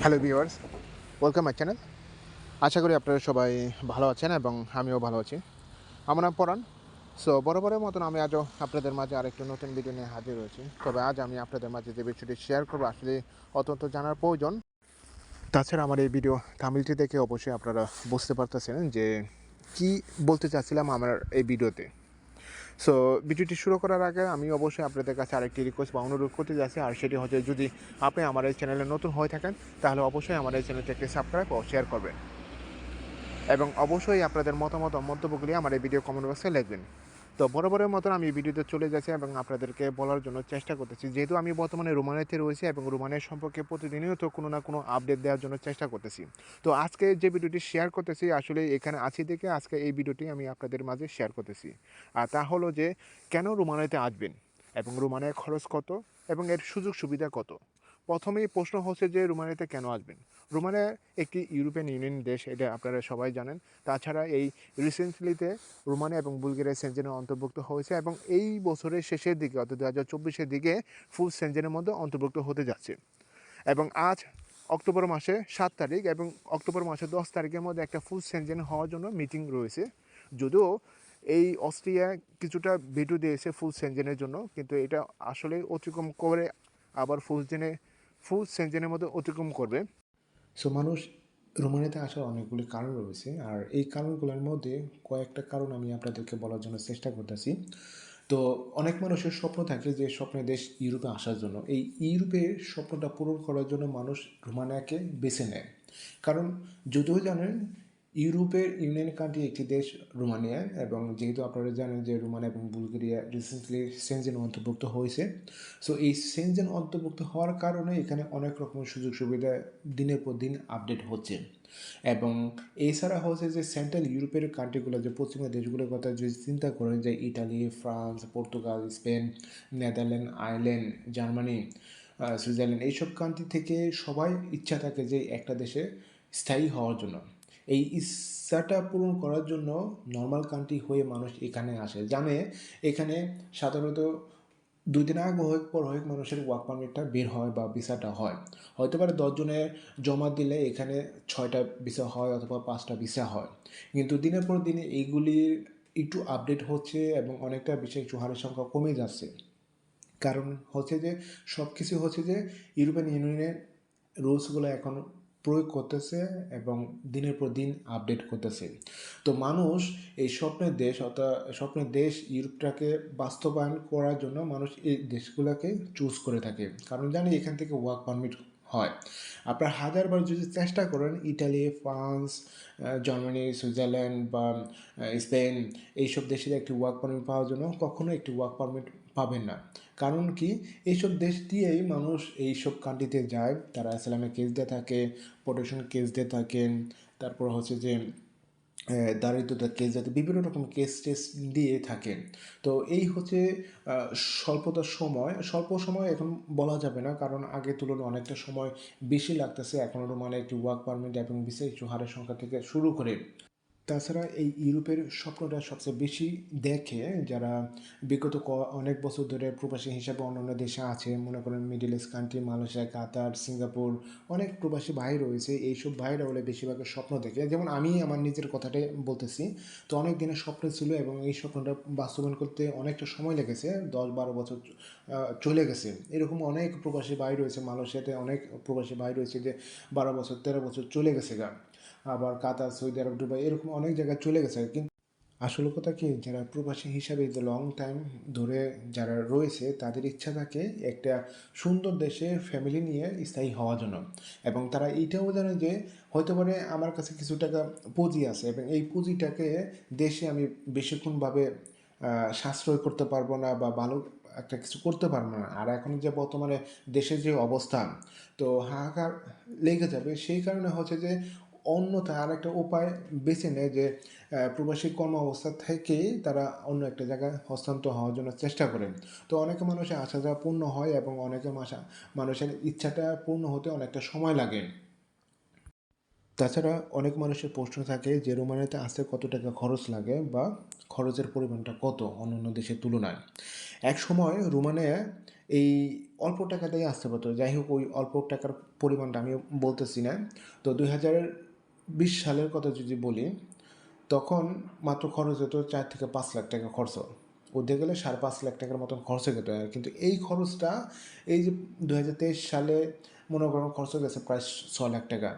Hello viewers welcome my channel আশা করি আপনারা সবাই ভালো আছেন এবং আমিও ভালো আছি। আমার নাম পরাণ। সো বরাবরের মতন আমি আজও আপনাদের মাঝে আরেকটি নতুন ভিডিও নিয়ে হাজির হয়েছি। তবে আজ আমি আপনাদের মাঝে যে বিষয়টি শেয়ার করব, আসলে অত্যন্ত জানার প্রয়োজন। তাছাড়া আমার এই ভিডিও তামিলটি দেখে অবশ্যই আপনারা বুঝতে পারতেছেন যে কি বলতে চাচ্ছিলাম আমার এই ভিডিওতে সো ভিডিওটি শুরু করার আগে আমি অবশ্যই আপনাদের কাছে আরেকটি রিকোয়েস্ট বা অনুরোধ করতে যাচ্ছি, আর সেটি হচ্ছে যদি আপনি আমার এই চ্যানেলে নতুন হয়ে থাকেন, তাহলে অবশ্যই আমার এই চ্যানেলটি একটি সাবস্ক্রাইব ও শেয়ার করবেন। এবং অবশ্যই আপনাদের মতামত মন্তব্যগুলি আমার এই ভিডিও কমেন্ট বক্সে লিখবেন। তো বরাবরের মতন আমি ভিডিওতে চলে যাচ্ছি এবং আপনাদেরকে বলার জন্য চেষ্টা করতেছি। যেহেতু আমি বর্তমানে রোমানিয়াতে রয়েছি এবং রোমানিয়ার সম্পর্কে প্রতিদিনই তো কোনো না কোনো আপডেট দেওয়ার জন্য চেষ্টা করতেছি। তো আজকে যে ভিডিওটি শেয়ার করতেছি, আসলে এখানে আছি দেখে আজকে এই ভিডিওটি আমি আপনাদের মাঝে শেয়ার করতেছি। আর তা হলো যে, কেন রোমানিয়াতে আসবেন এবং রোমানিয়ার খরচ কত এবং এর সুযোগ সুবিধা কত? প্রথমেই প্রশ্ন হচ্ছে যে, রোমানিয়াতে কেন আসবেন? রোমানিয়া একটি ইউরোপিয়ান ইউনিয়ন দেশ, এটা আপনারা সবাই জানেন। তাছাড়া এই রিসেন্টলিতে রোমানিয়া এবং বুলগেরিয়া সেঞ্জেনে অন্তর্ভুক্ত হয়েছে এবং এই বছরের শেষের দিকে, অর্থাৎ দু হাজার চব্বিশের দিকে ফুল সেঞ্জেনের মধ্যে অন্তর্ভুক্ত হতে যাচ্ছে। এবং আজ অক্টোবর মাসে সাত তারিখ এবং অক্টোবর মাসে দশ তারিখের মধ্যে একটা ফুল সেঞ্জেন হওয়ার জন্য মিটিং রয়েছে। যদিও এই অস্ট্রিয়া কিছুটা ভিডিও দিয়েছে ফুল সেঞ্জেনের জন্য, কিন্তু এটা আসলে অতিক্রম করে আবার ফুল জেনে ফুল সেঞ্জেনের মধ্যে অতিক্রম করবে। সো মানুষ রোমানিয়াতে আসার অনেকগুলি কারণ রয়েছে। আর এই কারণগুলোর মধ্যে কয়েকটা কারণ আমি আপনাদেরকে বলার জন্য চেষ্টা করতেছি। তো, অনেক মানুষের স্বপ্ন থাকে যে স্বপ্নে দেশ ইউরোপে আসার জন্য। এই ইউরোপের স্বপ্নটা পূরণ করার জন্য মানুষ রোমানিয়াকে বেছে নেয়। কারণ, যদিও জানেন ইউরোপের ইউনিয়ন কান্ট্রি একটি দেশ, রোমানিয়া, এবং যেহেতু আপনারা জানেন যে রোমানিয়া এবং বুলগেরিয়া রিসেন্টলি সেনজেন অন্তর্ভুক্ত হয়েছে সো এই সেনজেন অন্তর্ভুক্ত হওয়ার কারণে এখানে অনেক রকমের সুযোগ সুবিধা দিনের পর দিন আপডেট হচ্ছে। এবং এছাড়া হচ্ছে যে সেন্ট্রাল ইউরোপের কান্ট্রিগুলো যে পশ্চিমা দেশগুলোর কথা যদি চিন্তা করেন, যে Italy France Portugal Spain Netherland Ireland Germany Switzerland এইসব কান্ট্রি থেকে সবাই ইচ্ছা থাকে যে একটা দেশে স্থায়ী হওয়ার জন্য। এই ইচ্ছাটা পূরণ করার জন্য নর্মাল কান্ট্রি হয়ে মানুষ এখানে আসে। জানে এখানে সাধারণত দুই দিন আগে হোক পর হোক মানুষের ওয়ার্ক পারমিটটা বের হয় বা ভিসাটা হয়। হয়তো পারে দশজনের জমা দিলে এখানে ছয়টা ভিসা হয় অথবা পাঁচটা ভিসা হয়। কিন্তু দিনের পর দিনে এইগুলির একটু আপডেট হচ্ছে এবং অনেকটা বিষয় একটু হারের সংখ্যা কমে যাচ্ছে। কারণ হচ্ছে যে সব কিছু হচ্ছে যে ইউরোপিয়ান ইউনিয়নের রুলসগুলো এখন প্রয়োগ করতেছে এবং দিনের পর দিন আপডেট করতেছে। তো মানুষ এই স্বপ্নের দেশ অর্থাৎ স্বপ্নের দেশ ইউরোপটাকে বাস্তবায়ন করার জন্য মানুষ এই দেশগুলোকে চুজ করে থাকে। কারণ জানি এখান থেকে ওয়ার্ক পারমিট হয়। আপনার হাজারবার যদি চেষ্টা করেন ইটালি, ফ্রান্স জার্মানি, সুইজারল্যান্ড বা স্পেন এইসব দেশের একটি ওয়ার্ক পারমিট পাওয়ার জন্য, কখনো একটি ওয়ার্ক পারমিট পাবেন না। কারণ কি? এইসব দেশ দিয়েই মানুষ এইসব কান্ট্রিতে যায়। তারা ইসলামে কেস দিয়ে থাকে প্রোটেকশন কেস দিয়ে থাকেন তারপর হচ্ছে যে দারিদ্রতা কেস যাতে বিভিন্ন রকম কেস টেস দিয়ে থাকেন তো এই হচ্ছে স্বল্পতার সময়। স্বল্প সময় এখন বলা যাবে না। কারণ আগের তুলনায় অনেকটা সময় বেশি লাগতেছে। এখন মানে একটি ওয়ার্ক পারমিট এবং বিশেষ হারের সংখ্যা থেকে শুরু করে। তাছাড়া এই ইউরোপের স্বপ্নটা সবচেয়ে বেশি দেখে যারা বিগত অনেক বছর ধরে প্রবাসী হিসাবে অন্যান্য দেশে আছে, মনে করেন Middle East country Malaysia Qatar Singapore অনেক প্রবাসী ভাই রয়েছে। এইসব ভাইরা হলে বেশিরভাগের স্বপ্ন দেখে। যেমন আমি আমার নিজের কথাটাই বলতেছি, তো অনেক দিনের স্বপ্ন ছিল এবং এই স্বপ্নটা বাস্তবায়ন করতে অনেকটা সময় লেগেছে, দশ বারো বছর চলে গেছে। এরকম অনেক প্রবাসী ভাই রয়েছে মালয়েশিয়াতে, অনেক প্রবাসী ভাই রয়েছে যে বারো বছর, তেরো বছর চলে গেছে গা। আবার কাতার, সৌদি আরব, দুবাই এরকম অনেক জায়গায় চলে গেছে। কিন্তু আসল কথা কি, যারা প্রবাসী হিসাবে যে লং টাইম ধরে যারা রয়েছে, তাদের ইচ্ছা থাকে একটা সুন্দর দেশে ফ্যামিলি নিয়ে স্থায়ী হওয়ার জন্য। এবং তারা এটাও জানে যে হয়তো পারে আমার কাছে কিছু টাকা পুঁজি আছে এবং এই পুঁজিটাকে দেশে আমি বেশিক্ষণভাবে সাশ্রয় করতে পারব না বা ভালো একটা কিছু করতে পারব না। আর এখন যে বর্তমানে দেশের যে অবস্থান তো হাহাকার লেগে যাবে। সেই কারণে হচ্ছে যে অন্যথা আর একটা উপায় বেছে নেয় যে প্রবাসী কর্ম অবস্থা থেকেই তারা অন্য একটা জায়গায় হস্তান্তর হওয়ার জন্য চেষ্টা করেন তো অনেকে মানুষের আশা যাওয়া পূর্ণ হয় এবং অনেকে মানুষের ইচ্ছাটা পূর্ণ হতে অনেকটা সময় লাগে। তাছাড়া অনেক মানুষের প্রশ্ন থাকে যে, রোমানিয়াতে আসতে কত টাকা খরচ লাগে বা খরচের পরিমাণটা কত অন্যান্য দেশের তুলনায়? এক সময় রোমানিয়া এই অল্প টাকাতেই আসতে পারতো। যাই হোক, ওই অল্প টাকার পরিমাণটা আমি বলতেছি না। তো দুই হাজার বিশ সালের কথা যদি বলি, তখন মাত্র খরচ হতো চার থেকে পাঁচ লাখ টাকা খরচ। ওদের গেলে সাড়ে পাঁচ লাখ টাকার মতন খরচ হয়ে যেত কিন্তু এই খরচটা এই যে দু হাজার তেইশ সালে মনে করো খরচ হয়ে গেছে প্রায় ছ লাখ টাকা।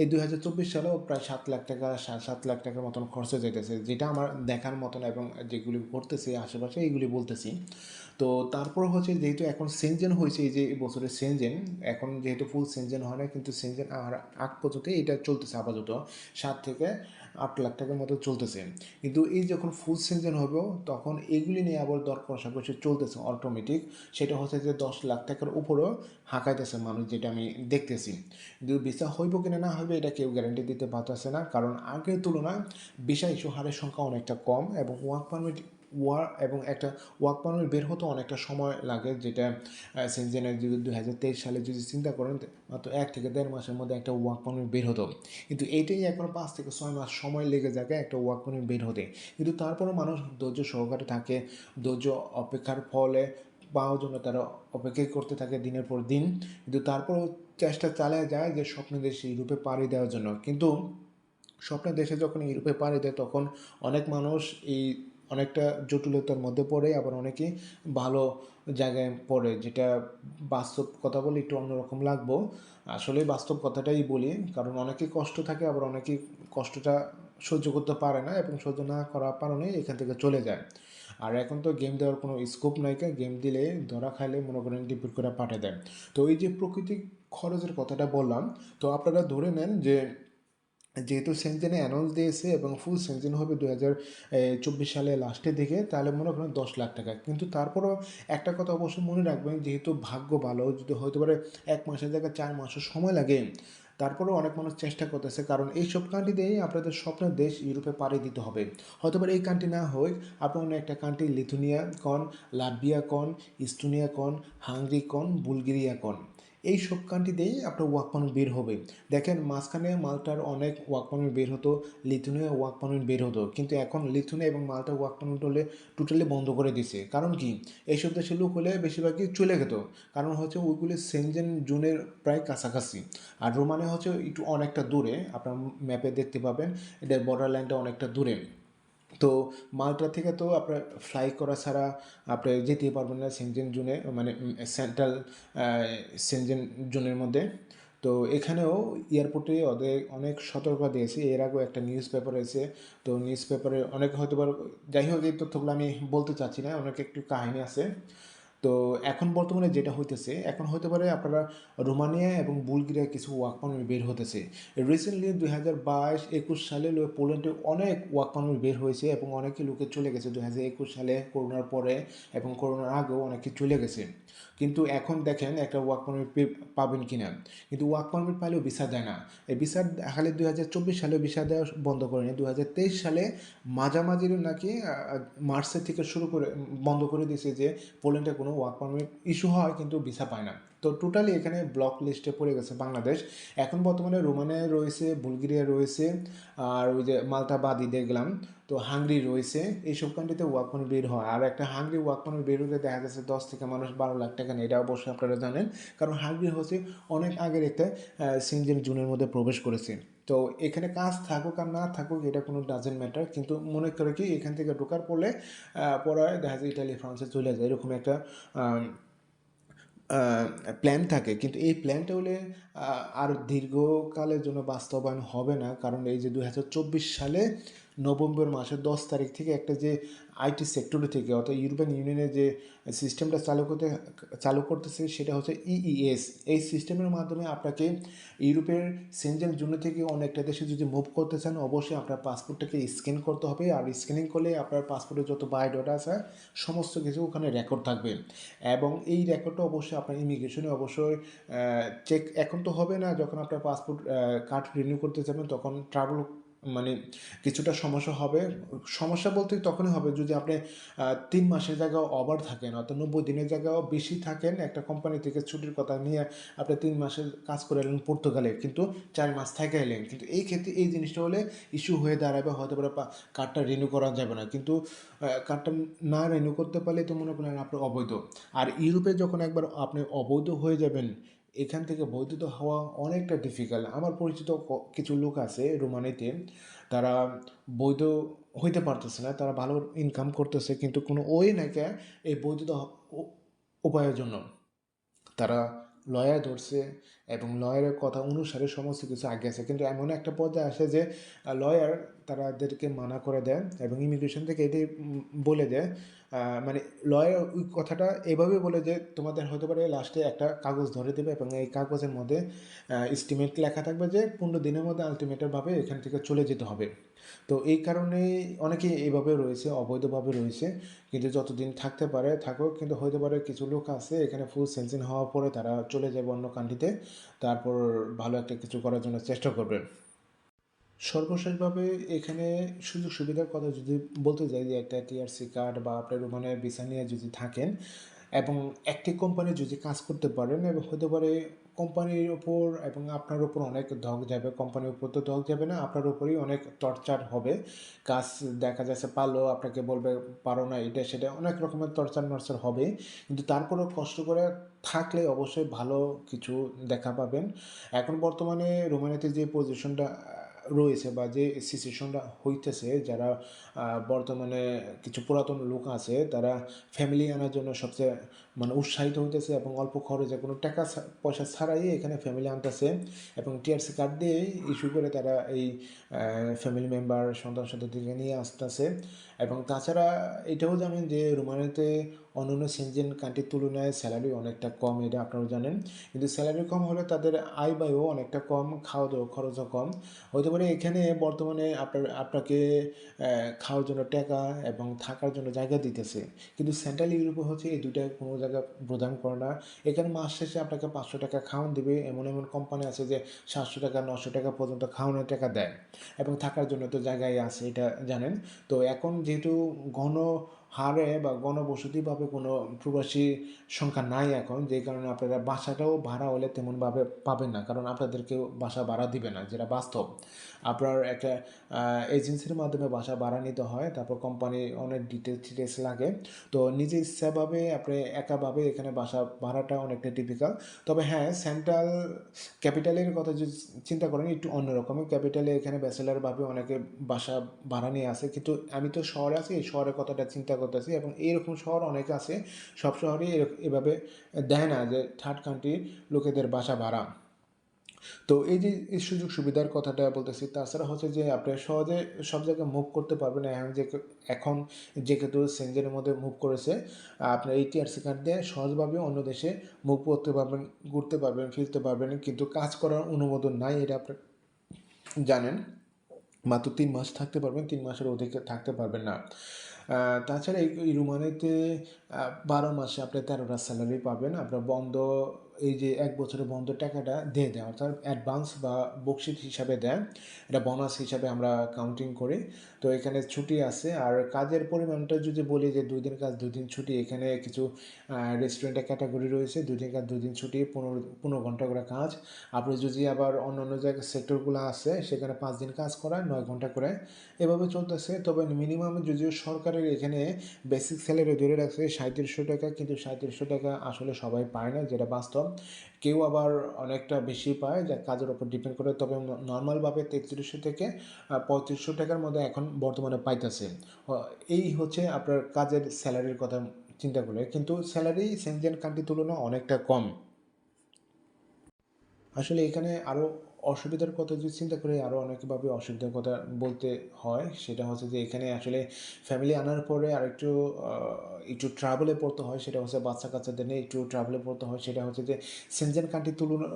এই দুই হাজার চব্বিশ সালেও প্রায় সাত লাখ টাকা সাত লাখ টাকার মতন খরচ হয়ে যেতেছে যেটা আমার দেখার মতন এবং যেগুলি ঘটতেছে আশেপাশে এইগুলি বলতেছি। তো তারপর হচ্ছে যেহেতু এখন সেনজেন হয়েছে, এই যে বছরের সেনজেন এখন যেহেতু ফুল সেনজেন হয় না, কিন্তু সেনজেন আর আগ পর্যন্ত এটা চলতেছে আপাতত। সাত থেকে আট লাখ টাকার মতো চলতেছে। কিন্তু এই যখন ফুল সিজন হবে, তখন এগুলি নিয়ে আবার দর কষাকষি চলতেছে অটোমেটিক সেটা হচ্ছে যে দশ লাখ টাকার উপরেও হাঁকাইতেছে মানুষ, যেটা আমি দেখতেছি। কিন্তু ভিসা হইব কিনা না হইবে, এটা কেউ গ্যারান্টি দিতে পারতেছে না। কারণ আগের তুলনায় ভিসা ইস্যু হারের সংখ্যা অনেকটা কম এবং ওয়ার্ক পারমিট ওয়ার এবং একটা ওয়ার্ক পারমিট বের হতে অনেকটা সময় লাগে, যেটা সেনজেনের যদি দু হাজার তেইশ সালে যদি চিন্তা করেন মাত্র এক থেকে দেড় মাসের মধ্যে একটা ওয়ার্ক পারমিট বের হতো। কিন্তু এইটাই এখন পাঁচ থেকে ছয় মাস সময় লেগে যাবে একটা ওয়ার্ক পারমিট বের হতে। কিন্তু তারপরে মানুষ ধৈর্য সহকারে থাকে, ধৈর্য অপেক্ষার ফলে পাওয়ার জন্য তারা অপেক্ষা করতে থাকে দিনের পর দিন। কিন্তু তারপরেও চেষ্টা চালিয়ে যায় যে স্বপ্ন দেশে ইউরোপে পাড়ি দেওয়ার জন্য। কিন্তু স্বপ্নের দেশে যখন ইউরোপে পাড়ি দেয়, তখন অনেক মানুষ এই অনেকটা জটিলতার মধ্যে পড়ে, আবার অনেকেই ভালো জায়গায় পড়ে, যেটা বাস্তব কথা বলে একটু অন্যরকম লাগবো। আসলে বাস্তব কথাটাই বলি, কারণ অনেকেই কষ্ট থাকে, আবার অনেকেই কষ্টটা সহ্য করতে পারে না এবং সহ্য না করার কারণে এখান থেকে চলে যায়। আর এখন তো গেম দেওয়ার কোনো স্কোপ নাই গেম দিলে ধরা খাইলে মনে করেন ডিপিট করে পাঠিয়ে দেয়। তো এই যে প্রকৃতিক খরচের কথাটা বললাম, তো আপনারা ধরে নেন যে যেহেতু সেনজেনে অ্যানাউন্স দিয়েছে এবং ফুল সেনজেন হবে দু হাজার চব্বিশ সালে লাস্টের দিকে, তাহলে মনে করেন দশ লাখ টাকা। কিন্তু তারপরও একটা কথা অবশ্যই মনে রাখবেন, যেহেতু ভাগ্য ভালো, যদি হতে পারে এক মাসের জায়গায় চার মাসের সময় লাগে, তারপরেও অনেক মানুষ চেষ্টা করতেছে, কারণ এই সব কান্ট্রি দিয়েই আপনাদের স্বপ্নের দেশ ইউরোপে পাড়ি দিতে হবে। হয়তো এই কান্ট্রি না হোক আপনার একটা কান্ট্রি লিথুনিয়া কন লাটভিয়া কন ইস্টোনিয়া কন হাঙ্গরি কন বুলগেরিয়া কন এই সব কান্ট্রিতেই আপনার ওয়ার্ক পারমিট বের হবে। দেখেন, মাঝখানে মালটার অনেক ওয়ার্ক পারমিট বের হতো লিথুনিয়া ওয়ার্ক পারমিট বের হতো। কিন্তু এখন লিথুনিয়া এবং মালটা ওয়ার্ক পারমিট হলে টোটালি বন্ধ করে দিছে। কারণ কি? এইসব দেশের লোক হলে বেশিরভাগই চলে যেত কারণ হচ্ছে ওইগুলি সেনজেন জোনের প্রায় কাছাকাছি। আর রোমানে হচ্ছে একটু অনেকটা দূরে, আপনার ম্যাপে দেখতে পাবেন এটার বর্ডার লাইনটা অনেকটা দূরে। তো মালটা থেকে তো আপনার ফ্লাই করা ছাড়া আপনি যেতেই পারবেন না সেনজেন জুনে মানে সেন্ট্রাল সেনজেন জুনের মধ্যে। তো এখানেও এয়ারপোর্টে ওদের অনেক সতর্কতা দিয়েছে। এর আগেও একটা নিউজ পেপার এসে, তো নিউজ পেপারে অনেক হয়তো যাই হোক এই তথ্যগুলো আমি বলতে চাচ্ছি না, অনেক একটু কাহিনী আছে। তো এখন বর্তমানে যেটা হইতেছে, এখন হতে পারে আপনারা রোমানিয়া এবং বুলগেরিয়া কিছু ওয়ার্ক পারমিট বের হতেছে রিসেন্টলি দুই হাজার বাইশ একুশ সালে পোল্যান্ডে অনেক ওয়ার্ক পারমিট বের হয়েছে এবং অনেকে লোকে চলে গেছে। দুই হাজার একুশ সালে করোনার পরে এবং করোনার আগেও অনেকে চলে গেছে। কিন্তু এখন দেখেন একটা ওয়ার্ক পারমিট পাবেন কি না কিন্তু ওয়ার্ক পারমিট পাইলেও ভিসা দেয় না। এই ভিসা দেখালে দুই হাজার চব্বিশ সালে ভিসা দেওয়া বন্ধ করেনি দু হাজার তেইশ সালে মাঝামাঝির নাকি মার্চের থেকে শুরু করে বন্ধ করে দিয়েছে যে, পোল্যান্ডে কোনো ওয়ার্ক পারমিট ইস্যু হয় কিন্তু ভিসা পায় না। তো টোটালি এখানে ব্লক লিস্টে পড়ে গেছে বাংলাদেশ। এখন বর্তমানে রোমানিয়া রয়েছে, বুলগেরিয়া রয়েছে, আর ওই যে মালটা বাদি দেখলাম তো হাঙ্গরি রয়েছে। এইসব কান্ট্রিতে ওয়ার্ক পারমিট বের হয়। আর একটা হাঙ্গরি ওয়ার্ক পারমিট বের হলে দেখা যাচ্ছে দশ থেকে মানুষ বারো লাখ টাকা নেয়, এটা অবশ্যই আপনারা জানেন। কারণ হাঙ্গরি হচ্ছে অনেক আগের একটা সিনজেন জুনের মধ্যে প্রবেশ করেছে। তো এখানে কাজ থাকুক আর না থাকুক, এটা কোনো ডাজেন্ট ম্যাটার কিন্তু মনে করে কি, এখান থেকে ঢোকার পড়লে পরে দেখা যায় ইটালি ফ্রান্সে চলে যায়। এরকম একটা প্ল্যান থাকে। কিন্তু এই প্ল্যানটা হলে আর দীর্ঘকালের জন্য বাস্তবায়ন হবে না। কারণ এই যে দু হাজার চব্বিশ সালে নভেম্বর মাসের দশ তারিখ থেকে একটা যে আইটি সেক্টর থেকে, অর্থাৎ ইউরোপিয়ান ইউনিয়নের যে সিস্টেমটা চালু করতে, চালু করতেছে সেটা হচ্ছে ইইএস এই সিস্টেমের মাধ্যমে আপনাকে ইউরোপের সেন্ট্রাল জোন থেকে অনেকটা দেশে যদি মুভ করতে চান, অবশ্যই আপনার পাসপোর্টটাকে স্ক্যান করতে হবে। আর স্ক্যানিং করলে আপনার পাসপোর্টের যত বায়োডাটা আছে, সমস্ত কিছু ওখানে রেকর্ড থাকবে। এবং এই রেকর্ডটা অবশ্যই আপনার ইমিগ্রেশনে অবশ্যই চেক এখন তো হবে না, যখন আপনার পাসপোর্ট কার্ড রিনিউ করতে যাবেন, তখন ট্রাভেল মানে কিছুটা সমস্যা হবে। সমস্যা বলতে তখনই হবে যদি আপনি তিন মাসের জায়গায় ওভার থাকেন অর্থাৎ নব্বই দিনের জায়গাও বেশি থাকেন, একটা কোম্পানি থেকে ছুটির কথা নিয়ে আপনি তিন মাসের কাজ করে এলেন পর্তুগালে, কিন্তু চার মাস থেকে এলেন। কিন্তু এই ক্ষেত্রে এই জিনিসটা হলে ইস্যু হয়ে দাঁড়াবে, হয়তো পারে কার্ডটা রিনিউ করা যাবে না। কিন্তু কার্ডটা না রিনিউ করতে পারলে তো মনে করেন আপনি অবৈধ। আর ইউরোপে যখন একবার আপনি অবৈধ হয়ে যাবেন এখান থেকে বৈধ হওয়া অনেকটা ডিফিকাল্ট আমার পরিচিত কিছু লোক আছে রোমানিতে তারা বৈধ হইতে পারতেছে না, তারা ভালো ইনকাম করতেছে, কিন্তু কোনো ওই নাকি এই হ- উপায়ের জন্য। তারা লয়ার ধরছে এবং লয়ারের কথা অনুসারে সমস্ত কিছু আগে আছে। কিন্তু এমন একটা পর্যায়ে আসে যে লয়ার তারাদেরকে মানা করে দেয় এবং ইমিগ্রেশন থেকে এটাই বলে দেয় মানে লয়ার ওই কথাটা এভাবে বলে যে তোমাদের হতে পারে লাস্টে একটা কাগজ ধরে দেবে এবং এই কাগজের মধ্যে এস্টিমেট লেখা থাকবে যে পনেরো দিনের মধ্যে আলটিমেটভাবে এখান থেকে চলে যেতে হবে। তো এই কারণে অনেকে এইভাবে রয়েছে, অবৈধভাবে রয়েছে। কিন্তু যতদিন থাকতে পারে, থাকুক। কিন্তু হতে পারে কিছু লোক আছে, এখানে ফুল সেন্সিন হওয়ার পরে তারা চলে যাবে অন্য কান্ট্রিতে তারপর ভালো একটা কিছু করার জন্য চেষ্টা করবে। সর্বশেষভাবে এখানে সুযোগ সুবিধার কথা যদি বলতে যাই, যে একটা টিআরসি কার্ড বা আপনার মানে ভিসা নিয়ে যদি থাকেন এবং একটি কোম্পানি যদি কাজ করতে পারেন এবং হতে পারে কোম্পানির ওপর এবং আপনার উপর অনেক ধক যাবে কোম্পানির উপর তো ধক যাবে না, আপনার উপরেই অনেক টর্চার হবে। কাজ দেখা যাচ্ছে পারল, আপনাকে বলবে পারো না এটা সেটা, অনেক রকমের টর্চার নর্চার হবে। কিন্তু তারপরেও কষ্ট করে থাকলে অবশ্যই ভালো কিছু দেখা পাবেন। এখন বর্তমানে রোমানিয়াতে যে পজিশনটা রয়েছে বা যে সিচুয়েশনটা হইতেছে, যারা বর্তমানে কিছু পুরাতন লোক আছে, তারা ফ্যামিলি আনার জন্য সবচেয়ে মানে উৎসাহিত হইতেছে এবং অল্প খরচে কোনো টাকা পয়সা ছাড়াই এখানে ফ্যামিলি আনতেছে এবং টিআরসি কার্ড দিয়ে ইস্যু করে তারা এই ফ্যামিলি মেম্বার সন্তান সন্ততিকে নিয়ে আসতেছে। এবং তাছাড়া এটাও জানেন যে রোমানিয়াতে অন্যান্য সেনজেন কান্ট্রির তুলনায় স্যালারি অনেকটা কম, এটা আপনারাও জানেন। কিন্তু স্যালারি কম হলে তাদের আয় ব্যয়ও অনেকটা কম খাওয়া দাওয়া খরচও কম। হতে পারে এখানে বর্তমানে আপনার, আপনাকে খাওয়ার জন্য টাকা এবং থাকার জন্য জায়গা দিতেছে। কিন্তু সেন্ট্রাল ইউরোপে হচ্ছে এই দুইটা কোনো জায়গা প্রদান করে না। এখানে মাস শেষে আপনাকে পাঁচশো টাকা খাওয়ান দিবে। এমন এমন কোম্পানি আছে যে সাতশো টাকা, নশো টাকা পর্যন্ত খাওয়ানোর টাকা দেয়। এবং থাকার জন্য তো জায়গায় আছে, এটা জানেন। তো এখন যেহেতু ঘন হারে বা গণবসতিভাবে কোনো প্রবাসী সংখ্যা নাই এখন, যে কারণে আপনারা বাসাটাও ভাড়া হলে তেমনভাবে পাবেন না। কারণ আপনাদেরকেও বাসা ভাড়া দিবে না, যেটা বাস্তব। আপনার একটা এজেন্সির মাধ্যমে বাসা ভাড়া নিতে হয়, তারপর কোম্পানি অনেক ডিটেলস টিটেলস লাগে। তো নিজে ইচ্ছাভাবে আপনি একাভাবে এখানে বাসা ভাড়াটা অনেকটা টিপিক্যাল তবে হ্যাঁ সেন্ট্রাল ক্যাপিটালের কথা যদি চিন্তা করেন, একটু অন্যরকমের ক্যাপিটালে এখানে ব্যাচেলারভাবে অনেকে বাসা ভাড়া নিয়ে আসে। কিন্তু আমি তো শহরে আছি, এই শহরের কথাটা চিন্তা করতেছি এবং এইরকম শহর অনেক আছে। সব এরক- এভাবে দেয় না যে থার্ড কান্ট্রির লোকেদের বাসা ভাড়া। তো এই যে সুযোগ সুবিধার কথাটা বলতেছি, তাছাড়া হচ্ছে যে আপনি সহজে সব জায়গায় মুভ করতে পারবেন। এখন যে এখন যেহেতু সেঞ্জেনের মধ্যে মুভ করেছে, আপনার এই টিআরসি কার্ড দিয়ে সহজভাবে অন্য দেশে মুভ করতে পারবেন, ঘুরতে পারবেন, ফিরতে পারবেন। কিন্তু কাজ করার অনুমোদন নাই, এটা আপনি জানেন। মাত্র তিন মাস থাকতে পারবেন, তিন মাসের অধিক থাকতে পারবেন না। তাছাড়া এই এই রুমানিতে আহ, বারো মাসে আপনি তেরোটা স্যালারি পাবেন। আপনার বন্ধ, এই যে এক বছরের বন্ধ টাকাটা দিয়ে দেয় অর্থাৎ অ্যাডভান্স বা বকশিট হিসাবে দেয় এটা বোনাস হিসাবে আমরা কাউন্টিং করি। তো এখানে ছুটি আছে। আর কাজের পরিমাণটা যদি বলি যে দুই দিন কাজ দুই দিন ছুটি, এখানে কিছু রেস্টুরেন্টের ক্যাটাগরি রয়েছে। দুই দিন কাজ দুই দিন ছুটি, পনেরো পনেরো ঘণ্টা করে কাজ। আপনি যদি আবার অন্য অন্য জায়গায় সেক্টরগুলো আছে, সেখানে পাঁচ দিন কাজ করায় নয় ঘণ্টা করে। এভাবে চলতেছে। তবে মিনিমাম যদিও সরকারের এখানে বেসিক স্যালারি ধরে রাখছে সাঁত্রিশশো টাকা, কিন্তু সাঁত্রিশশো টাকা আসলে সবাই পায় না, যেটা বাস্তব। কেউ আবার অনেকটা বেশি পায়, যা কাজের উপর ডিপেন্ড করে। তবে নর্মালভাবে তেত্রিশশো থেকে পঁয়ত্রিশশো টাকার মধ্যে এখন বর্তমানে পাইতেছে। এই হচ্ছে আপনার কাজের স্যালারির কথা চিন্তা করলে। কিন্তু স্যালারি সেনজেন কান্ট্রির তুলনায় অনেকটা কম। আসলে এখানে আরও অসুবিধার কথা যদি চিন্তা করে আরও অনেকভাবে অসুবিধার কথা বলতে হয়, সেটা হচ্ছে যে এখানে আসলে ফ্যামিলি আনার পরে আর একটু একটু ট্রাভেলে পড়তে হয়, সেটা হচ্ছে বাচ্চা কাচ্চাদের নিয়ে একটু ট্রাভেলে পড়তে হয়, সেটা হচ্ছে যে সেনজেন কান্ট্রির তুলনা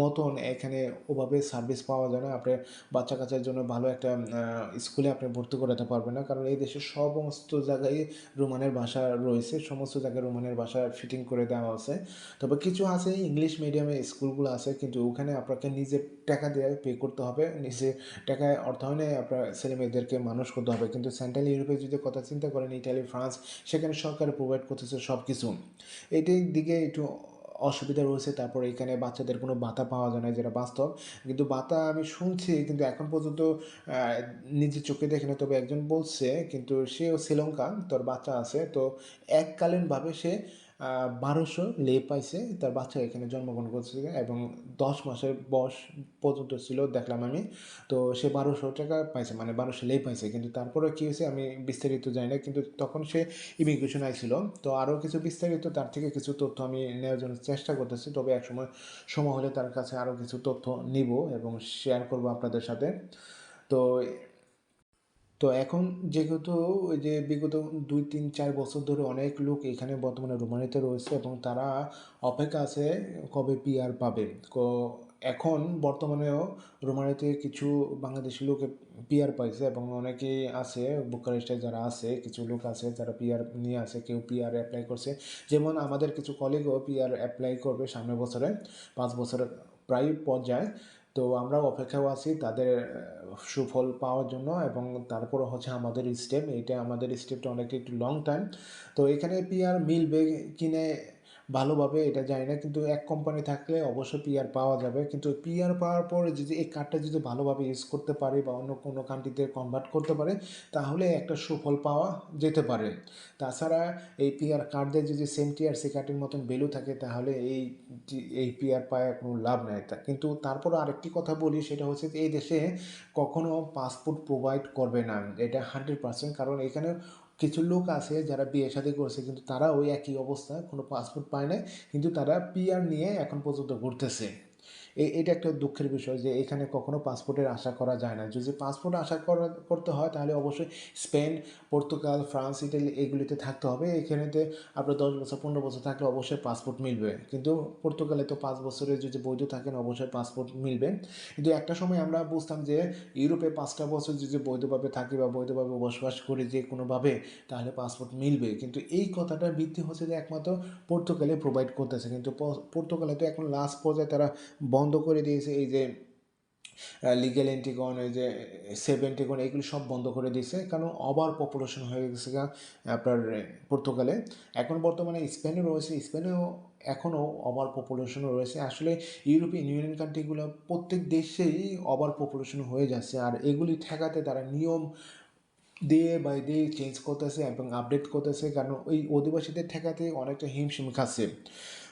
মতন এখানে ওভাবে সার্ভিস পাওয়া যায় না। আপনার বাচ্চা কাচ্চার জন্য ভালো একটা স্কুলে আপনি ভর্তি করাতে পারবেন না। কারণ এই দেশের সমস্ত জায়গায় রোমানের ভাষা রয়েছে, সমস্ত জায়গায় রোমানের ভাষা ফিটিং করে দেওয়া আছে। তবে কিছু আছে ইংলিশ মিডিয়ামে স্কুলগুলো আছে, কিন্তু ওখানে আপনাকে নিজের টাকা দিয়ে পে করতে হবে। নিজে টাকায় অর্থায়নে আপনার ছেলে মেয়েদেরকে মানুষ করতে হবে। কিন্তু সেন্ট্রাল ইউরোপে যদি কথা চিন্তা করেন ইটালি ফ্রান্স সেখানে সরকার প্রোভাইড করতেছে সব কিছু এইটির দিকে একটু অসুবিধা রয়েছে। তারপর এখানে বাচ্চাদের কোনো বাতা পাওয়া যায় না, যেটা বাস্তব। কিন্তু বাতা আমি শুনছি, কিন্তু এখন পর্যন্ত নিজে চোখে দেখে না। তবে একজন বলছে, কিন্তু সেও শ্রীলঙ্কা তোর বাচ্চা আছে। তো এককালীনভাবে সে বারোশো লে পাইছে, তার বাচ্চা এখানে জন্মগ্রহণ করছে এবং দশ মাসের বয়স পর্যন্ত ছিল দেখলাম আমি। তো সে বারোশো টাকা পাইছে মানে বারোশো লে পাইছে। কিন্তু তারপরে কী হয়েছে আমি বিস্তারিত জানি না, কিন্তু তখন সে ইমিগ্রেশন আইছিল তো আরও কিছু বিস্তারিত, তার থেকে কিছু তথ্য আমি নেওয়ার জন্য চেষ্টা করতেছি, তবে একসময় সময় হলে তার কাছে আরও কিছু তথ্য নিব এবং শেয়ার করব আপনাদের সাথে। তো তো এখন যেহেতু ওই যে বিগত দুই, তিন, চার বছর ধরে অনেক লোক এখানে বর্তমানে রোমানিতে রয়েছে এবং তারা অপেক্ষা আছে কবে পিআর পাবে। এখন বর্তমানেও রোমানিতে কিছু বাংলাদেশি লোক পিআর পাইছে এবং অনেকেই আছে, বুকারেস্টে যারা আছে, কিছু লোক আছে যারা পিআর নিয়ে আছে, কেউ পিআর অ্যাপ্লাই করছে। যেমন আমাদের কিছু কলিগও পিআর অ্যাপ্লাই করবে সামনের বছরে, পাঁচ বছরের প্রায় পর্যায়ে। তো আমরা অপেক্ষাও আছি তাদের সুফল পাওয়ার জন্য এবং তারপর হচ্ছে আমাদের স্টেপ এটা আমাদের স্টেপটা অনেক একটু লং টাইম তো এখানে পিয়ার মিলবে কিনে ভালোভাবে এটা জানি না, কিন্তু এক কোম্পানি থাকলে অবশ্যই পিআর পাওয়া যাবে। কিন্তু পিআর পাওয়ার পর যদি এই কার্ডটা যদি ভালোভাবে ইউজ করতে পারে বা অন্য কোনো কান্ট্রিতে কনভার্ট করতে পারে, তাহলে একটা সুফল পাওয়া যেতে পারে। তাছাড়া এই পিআর কার্ডের যদি সেম টিআরসি কার্ডের মতন ভ্যালু থাকে, তাহলে এই এই পিআর পাওয়ার কোনো লাভ নাই। তা, কিন্তু তারপর আরেকটি কথা বলি, সেটা হচ্ছে এই দেশে কখনো পাসপোর্ট প্রোভাইড করবে না। এটা হান্ড্রেড পার্সেন্ট কারণ এখানে কিছু লোক আছে যারা বিয়ে শাদী করেছে, কিন্তু তারা ওই একই অবস্থা, কোনো পাসপোর্ট পায় না কিন্তু তারা পিআর নিয়ে এখন পর্যন্ত ঘুরতেছে। এটা একটা দুঃখের বিষয় যে এখানে কখনো পাসপোর্টের আশা করা যায় না। যদি পাসপোর্ট আশা করা, করতে হয় তাহলে অবশ্যই স্পেন, পর্তুগাল, ফ্রান্স, ইটালি এগুলিতে থাকতে হবে। এখানেতে আপনার দশ বছর, পনেরো বছর থাকলে অবশ্যই পাসপোর্ট মিলবে। কিন্তু পর্তুগালে তো পাঁচ বছরের যদি বৈধ থাকেন অবশ্যই পাসপোর্ট মিলবে। কিন্তু একটা সময় আমরা বুঝতাম যে ইউরোপে পাঁচটা বছর যদি বৈধভাবে থাকি বা বৈধভাবে বসবাস করি যে কোনোভাবে, তাহলে পাসপোর্ট মিলবে। কিন্তু এই কথাটার ভিত্তি হচ্ছে যে একমাত্র পর্তুগালে প্রোভাইড করতেছে। কিন্তু পর্তুগালে তো এখন লাস্ট পর্যায়ে তারা বন্ধ করে দিয়েছে, এই যে লিগেল এন্টিগন এই যে সেভেন্টিগন এগুলি সব বন্ধ করে দিয়েছে। কারণ ওভার পপুলেশন হয়ে গেছে আপনার পর্তুগালে। এখন বর্তমানে স্পেনে রয়েছে, স্পেনেও এখনও ওভার পপুলেশনও রয়েছে। আসলে ইউরোপিয়ান ইউনিয়ন কান্ট্রিগুলো প্রত্যেক দেশেই ওভার পপুলেশন হয়ে যাচ্ছে। আর এগুলি ঠেকাতে তারা নিয়ম দিয়ে বাই দিয়ে চেঞ্জ করতেছে এবং আপডেট করতেছে। কারণ ওই অধিবাসীদের ঠেকাতে অনেকটা হিমশিম খাচ্ছে।